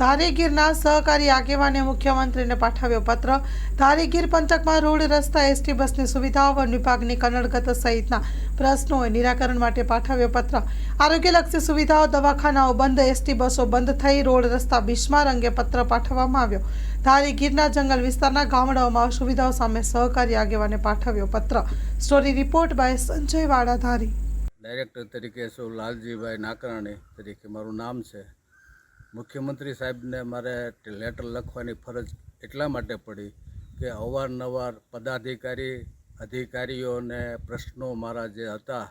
ધારીગીરના સહકારી આગેવાને મુખ્યમંત્રીને પાઠવ્યો પત્ર. ધારીગીર પંથકમાં રોડ રસ્તા, એસટી બસની સુવિધાઓ વન વિભાગની કનડગત સહિતના પ્રશ્નોએ નિરાકરણ માટે પાઠવ્યો પત્ર. આરોગ્યલક્ષી સુવિધાઓ, દવાખાનાઓ બંધ, એસટી બસો બંધ થઈ રોડ રસ્તા બિસ્માર અંગે પત્ર પાઠવવામાં આવ્યો. ધારીગીરના જંગલ વિસ્તારના ગામડાઓમાં સુવિધાઓ સામે સહકારી આગેવાને પાઠવ્યો પત્ર. સ્ટોરી રિપોર્ટ બાય સંજય વાડા ધારી. ડાયરેક્ટર તરીકે છું લાલજીભાઈ નાકરાણી તરીકે મારું નામ છે. મુખ્યમંત્રી સાહેબને મારે લેટર લખવાની ફરજ એટલા માટે પડી કે અવારનવાર પદાધિકારી અધિકારીઓને પ્રશ્નો મારા જે હતા,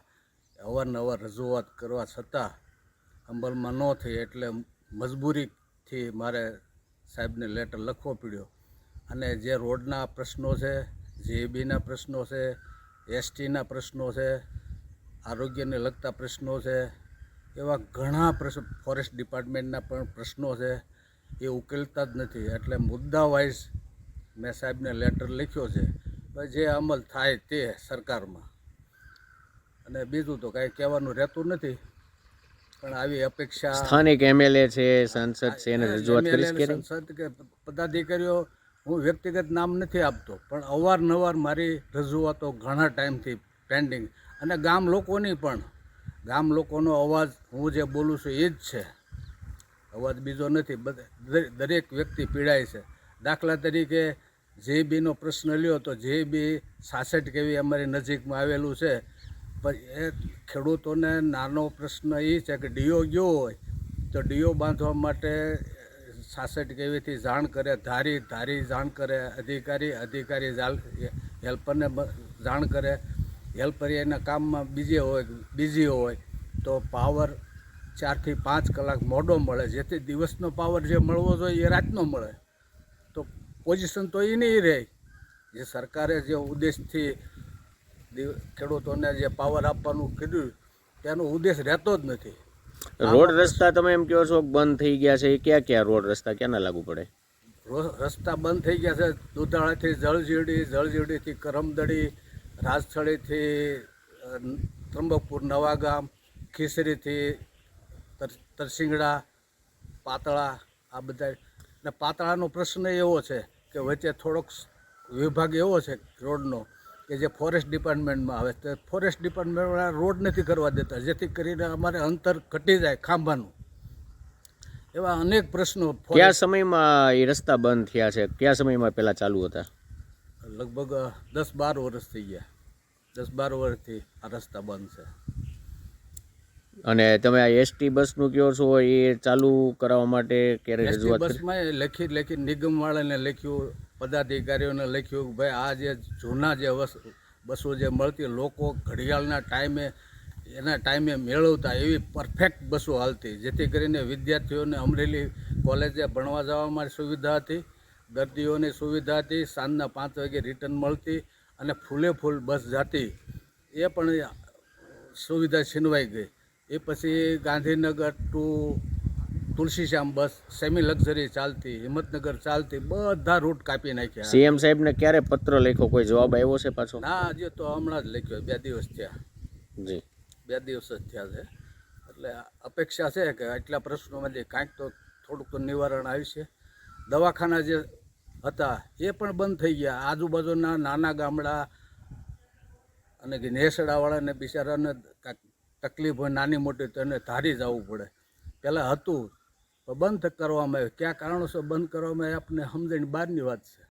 અવારનવાર રજૂઆત કરવા છતાં અમલમાં ન થઈ એટલે મજબૂરીથી મારે સાહેબને લેટર લખવો પડ્યો. અને જે રોડના પ્રશ્નો છે જેબીના પ્રશ્નો છે, એસટીના પ્રશ્નો છે, આરોગ્યને લગતા પ્રશ્નો છે એવા ઘણા પ્રશ્ન ફોરેસ્ટ ડિપાર્ટમેન્ટના પણ પ્રશ્નો છે એ ઉકેલતા જ નથી. એટલે મુદ્દા વાઇઝ મેં સાહેબને લેટર લખ્યો છે જે અમલ થાય તે સરકારમાં. અને બીજું તો કાંઈ કહેવાનું રહેતું નથી પણ આવી અપેક્ષા સ્થાનિક એમએલએ છે સાંસદ છે એને રજૂઆત કરીશ કે? સંસદ કે પદાધિકારીઓ હું વ્યક્તિગત નામ નથી આપતો પણ અવારનવાર મારી રજૂઆતો ઘણા ટાઈમથી પેન્ડિંગ અને ગામ લોકોની પણ ગામ લોકોનો અવાજ હું જે બોલું છું એ જ છે. અવાજ બીજો નથી દરેક વ્યક્તિ પીડાય છે. દાખલા તરીકે જે બીનો પ્રશ્ન લ્યો તો જે બી સાસઠ કેવી અમારી નજીકમાં આવેલું છે, પણ એ ખેડૂતોને નાનો પ્રશ્ન એ છે કે ડીઓ ગયો હોય, તો ડીઓ બાંધવા માટે સાસઠ કેવીથી જાણ કરે? ધારી ધારી જાણ કરે અધિકારી અધિકારી હેલ્પરને જાણ કરે. હેલ્પર એના કામમાં બીજે હોય બીજી હોય તો પાવર ચારથી પાંચ કલાક મોડો મળે. જેથી દિવસનો પાવર જે મળવો જોઈએ એ રાતનો મળે. તો પોઝિશન તો એ નહીં રહે. જે સરકારે જે ઉદ્દેશથી ખેડૂતોને જે પાવર આપવાનું કીધું તેનો ઉદ્દેશ રહેતો જ નથી. રોડ રસ્તા તમે એમ કહો છો કે બંધ થઈ ગયા છે એ ક્યાં ક્યાં રોડ રસ્તા ક્યાંના લાગુ પડે? રસ્તા બંધ થઈ ગયા છે. દુધાળાથી જળજીરડી જળજીરડીથી કરમદડી રાજથળીથી અ, ત્રંબકપુર નવાગામ ખીસરીથી તર તરસિંગડા પાતળા આ બધા. ને પાતળાનો પ્રશ્ન એવો છે કે વચ્ચે થોડોક વિભાગ એવો છે રોડનો કે જે ફોરેસ્ટ ડિપાર્ટમેન્ટમાં આવે તો ફોરેસ્ટ ડિપાર્ટમેન્ટવાળા રોડ નથી કરવા દેતા જેથી કરીને અમારે અંતર ઘટી જાય ખાંભાનું. એવા અનેક પ્રશ્નો કયા સમયમાં એ રસ્તા બંધ થયા છે? કયા સમયમાં પહેલાં ચાલુ હતા? લગભગ દસ બાર વર્ષ થઈ ગયા. દસ બાર વર્ષથી આ રસ્તા બંધ છે. અને તમે આ એસટી બસનું કહો છો એ ચાલુ કરાવવા માટે ક્યારે રજૂઆત બસમાં લખી લખી નિગમવાળાને લખ્યું પદાધિકારીઓને લખ્યું કે ભાઈ આ જે જૂના જે બસો જે મળતી લોકો ઘડિયાળના ટાઈમે એના ટાઈમે મેળવતા એવી પરફેક્ટ બસો હાલતી જેથી કરીને વિદ્યાર્થીઓને અમરેલી કોલેજે ભણવા જવામાં સુવિધા હતી. દર્દીઓની સુવિધા હતી સાંજના પાંચ વાગે રિટર્ન મળતી અને ફૂલે ફૂલ બસ જતી. એ પણ સુવિધા છીનવાઈ ગઈ. એ પછી Gandhinagar to Tulsishyam bus semi luxury ચાલતી હિંમતનગર ચાલતી બધા રૂટ કાપી નાખ્યા. સીએમ સાહેબને ક્યારે પત્ર લખ્યો? કોઈ જવાબ આવ્યો છે પાછો? ના હજી તો હમણાં જ લખ્યો. બે દિવસ થયા. જી. બે દિવસ જ થયા છે. એટલે અપેક્ષા છે કે આટલા પ્રશ્નોમાંથી કાંઈક તો થોડુંક તો નિવારણ છે. દવાખાના જે હતા. એ પણ બંધ થઈ ગયા. આજુબાજુના નાના ગામડા અને નેસડાવાળાને બિચારાને તકલીફ હોય, નાની મોટી, તો એને ધારી જવું પડે. પહેલાં હતું તો બંધ કરવામાં આવ્યું. કયા કારણોસર બંધ કરવામાં આવ્યું, આપને સમજણ બહારની વાત છે.